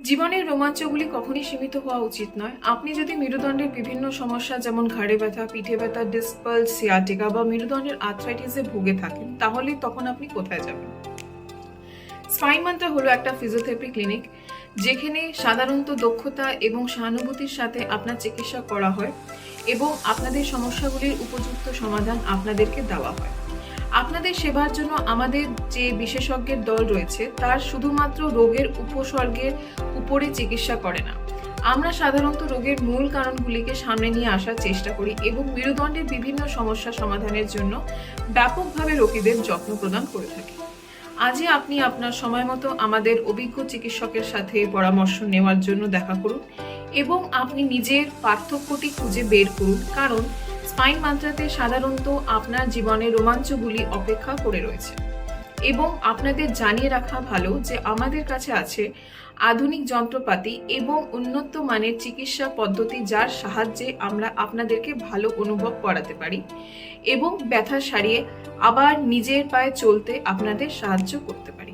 জীবনের রোমাঞ্চগুলি কখনই সীমিত হওয়া উচিত নয়। আপনি যদি মেরুদণ্ডের বিভিন্ন সমস্যা, যেমন ঘাড়ে ব্যথা, পিঠে ব্যথা ডিসপাল সিয়াটিকা বা মেরুদণ্ডের আর্থ্রাইটিসে ভুগে থাকেন, তাহলে তখন আপনি কোথায় যাবেন? স্পাইন মান্ত্রা হলো একটা ফিজিওথেরাপি ক্লিনিক যেখানে সাধারণত দক্ষতা এবং সহানুভূতির সাথে আপনার চিকিৎসা করা হয় এবং আপনাদের সমস্যাগুলির উপযুক্ত সমাধান আপনাদেরকে দেওয়া হয়। আপনাদের সেবার জন্য আমাদের যে বিশেষজ্ঞের দল রয়েছে, তার শুধুমাত্র রোগের উপসর্গের উপরে চিকিৎসা করে না। আমরা সাধারণত রোগের মূল কারণগুলিকে সামনে নিয়ে আসার চেষ্টা করি এবং মেরুদণ্ডের বিভিন্ন সমস্যা সমাধানের জন্য ব্যাপকভাবে রোগীদের যত্ন প্রদান করে থাকি। আজই আপনি আপনার সময় মতো আমাদের অভিজ্ঞ চিকিৎসকের সাথে পরামর্শ নেওয়ার জন্য দেখা করুন এবং আপনি নিজের পার্থক্যটি খুঁজে বের করুন। কারণ স্পাইন মাত্রাতে সাধারণত আপনার জীবনের রোমাঞ্চগুলি অপেক্ষা করে রয়েছে। এবং আপনাদের জানিয়ে রাখা ভালো যে আমাদের কাছে আছে আধুনিক যন্ত্রপাতি এবং উন্নত মানের চিকিৎসা পদ্ধতি যার সাহায্যে আমরা আপনাদেরকে ভালো অনুভব করাতে পারি এবং ব্যথা সারিয়ে আবার নিজের পায়ে চলতে আপনাদের সাহায্য করতে পারি।